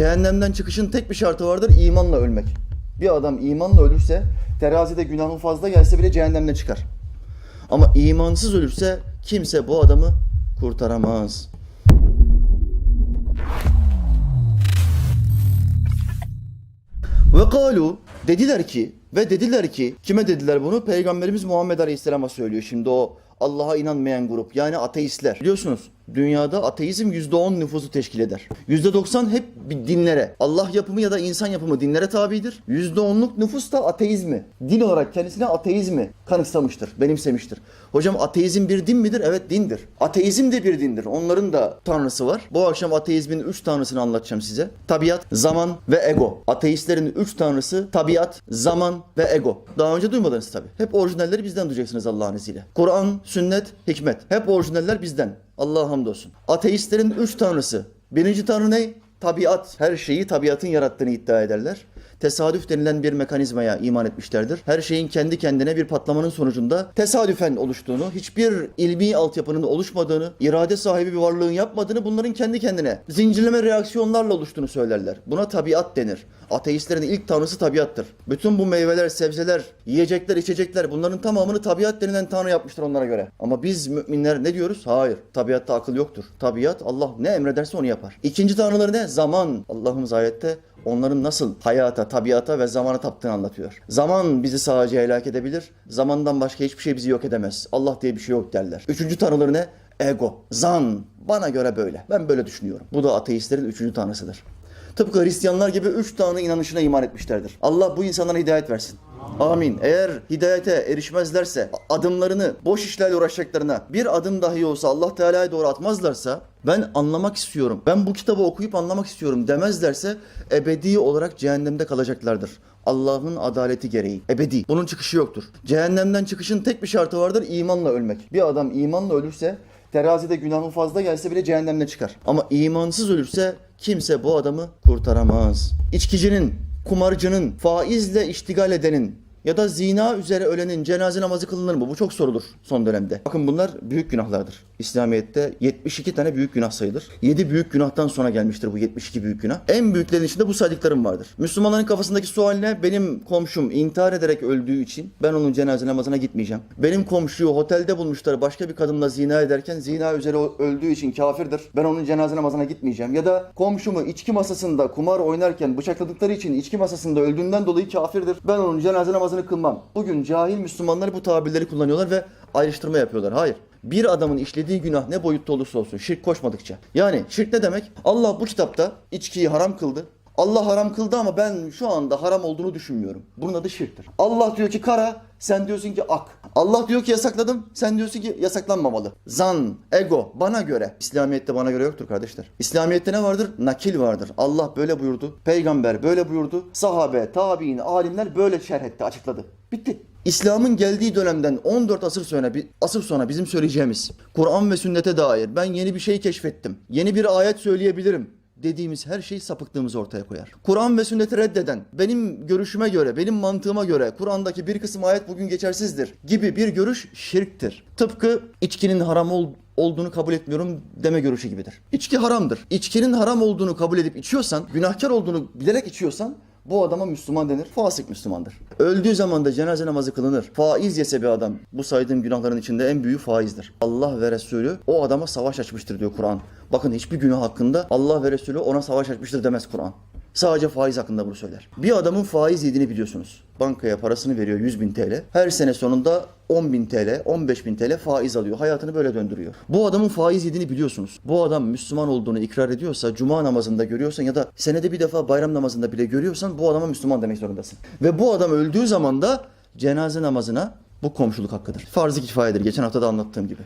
Cehennemden çıkışın tek bir şartı vardır, imanla ölmek. Bir adam imanla ölürse, terazide günahı fazla gelse bile cehennemden çıkar. Ama imansız ölürse kimse bu adamı kurtaramaz. Ve kalu dediler ki ve dediler ki kime dediler bunu? Peygamberimiz Muhammed Aleyhisselam'a söylüyor. Şimdi o Allah'a inanmayan grup yani ateistler. Biliyorsunuz dünyada ateizm %10 nüfusu teşkil eder. %90 hep bir dinlere, Allah yapımı ya da insan yapımı dinlere tabidir. %10'luk nüfus da ateizmi, din olarak kendisine ateizmi kanıksamıştır, benimsemiştir. Hocam ateizm bir din midir? Evet dindir. Ateizm de bir dindir. Onların da tanrısı var. Bu akşam ateizmin üç tanrısını anlatacağım size. Tabiat, zaman ve ego. Ateistlerin üç tanrısı tabiat, zaman ve ego. Daha önce duymadınız tabii. Hep orijinalleri bizden duyacaksınız Allah'ın izniyle. Kur'an, sünnet, hikmet. Hep orijinaller bizden. Allah'a hamdolsun. Ateistlerin üç tanrısı. Birinci tanrı ne? Tabiat. Her şeyi tabiatın yarattığını iddia ederler. Tesadüf denilen bir mekanizmaya iman etmişlerdir. Her şeyin kendi kendine bir patlamanın sonucunda tesadüfen oluştuğunu, hiçbir ilmi altyapının oluşmadığını, irade sahibi bir varlığın yapmadığını, bunların kendi kendine zincirleme reaksiyonlarla oluştuğunu söylerler. Buna tabiat denir. Ateistlerin ilk tanrısı tabiattır. Bütün bu meyveler, sebzeler, yiyecekler, içecekler bunların tamamını tabiat denilen tanrı yapmıştır onlara göre. Ama biz müminler ne diyoruz? Hayır. Tabiatta akıl yoktur. Tabiat Allah ne emrederse onu yapar. İkinci tanrıları ne? Zaman. Allah'ımız ayette onların nasıl hayata, tabiata ve zamana taptığını anlatıyor. Zaman bizi sadece helak edebilir. Zamandan başka hiçbir şey bizi yok edemez. Allah diye bir şey yok derler. Üçüncü tanrıları ne? Ego, zan. Bana göre böyle. Ben böyle düşünüyorum. Bu da ateistlerin üçüncü tanrısıdır. Tıpkı Hristiyanlar gibi üç tanrı inanışına iman etmişlerdir. Allah bu insanlara hidayet versin. Amin. Eğer hidayete erişmezlerse, adımlarını boş işlerle uğraşacaklarına bir adım dahi olsa Allah Teala'ya doğru atmazlarsa, ben anlamak istiyorum, ben bu kitabı okuyup anlamak istiyorum demezlerse ebedi olarak cehennemde kalacaklardır. Allah'ın adaleti gereği. Ebedi. Bunun çıkışı yoktur. Cehennemden çıkışın tek bir şartı vardır, imanla ölmek. Bir adam imanla ölürse, terazide günahı fazla gelse bile cehennemden çıkar. Ama imansız ölürse kimse bu adamı kurtaramaz. İçkicinin, kumarcının, faizle iştigal edenin ya da zina üzere ölenin cenaze namazı kılınır mı? Bu çok sorulur son dönemde. Bakın bunlar büyük günahlardır. İslamiyet'te 72 tane büyük günah sayılır. 7 büyük günahtan sonra gelmiştir bu 72 büyük günah. En büyüklerin içinde bu saydıklarım vardır. Müslümanların kafasındaki sual ne? Benim komşum intihar ederek öldüğü için ben onun cenaze namazına gitmeyeceğim. Benim komşuyu otelde bulmuşlar başka bir kadınla zina ederken zina üzere öldüğü için kafirdir. Ben onun cenaze namazına gitmeyeceğim. Ya da komşumu içki masasında kumar oynarken bıçakladıkları için içki masasında öldüğünden dolayı kafirdir. Ben onun cenaze namazını kılmam. Bugün cahil Müslümanlar bu tabirleri kullanıyorlar ve ayrıştırma yapıyorlar. Hayır. Bir adamın işlediği günah ne boyutta olursa olsun şirk koşmadıkça. Yani şirk ne demek? Allah bu kitapta içkiyi haram kıldı. Allah haram kıldı ama ben şu anda haram olduğunu düşünmüyorum. Bunun adı şirktir. Allah diyor ki kara, sen diyorsun ki ak. Allah diyor ki yasakladım, sen diyorsun ki yasaklanmamalı. Zan, ego, bana göre. İslamiyet'te bana göre yoktur kardeşler. İslamiyet'te ne vardır? Nakil vardır. Allah böyle buyurdu, peygamber böyle buyurdu, sahabe, tabi'in, alimler böyle şerh etti, açıkladı. Bitti. İslam'ın geldiği dönemden 14 asır sonra asır sonra bizim söyleyeceğimiz Kur'an ve sünnete dair ben yeni bir şey keşfettim. Yeni bir ayet söyleyebilirim dediğimiz her şey sapıklığımızı ortaya koyar. Kur'an ve sünneti reddeden, benim görüşüme göre, benim mantığıma göre Kur'an'daki bir kısım ayet bugün geçersizdir gibi bir görüş şirktir. Tıpkı içkinin haram ol- olduğunu kabul etmiyorum deme görüşü gibidir. İçki haramdır. İçkinin haram olduğunu kabul edip içiyorsan, günahkar olduğunu bilerek içiyorsan bu adama Müslüman denir. Fasık Müslümandır. Öldüğü zaman da cenaze namazı kılınır. Faiz yese bir adam bu saydığım günahların içinde en büyüğü faizdir. Allah ve Resulü o adama savaş açmıştır diyor Kur'an. Bakın hiçbir günah hakkında Allah ve Resulü ona savaş açmıştır demez Kur'an. Sadece faiz hakkında bunu söyler. Bir adamın faiz yediğini biliyorsunuz. Bankaya parasını veriyor 100 bin TL. Her sene sonunda 10 bin TL, 15 bin TL faiz alıyor. Hayatını böyle döndürüyor. Bu adamın faiz yediğini biliyorsunuz. Bu adam Müslüman olduğunu ikrar ediyorsa, cuma namazında görüyorsan ya da senede bir defa bayram namazında bile görüyorsan bu adama Müslüman demek zorundasın. Ve bu adam öldüğü zaman da cenaze namazına bu komşuluk hakkıdır. Farz-ı kifayedir. Geçen hafta da anlattığım gibi.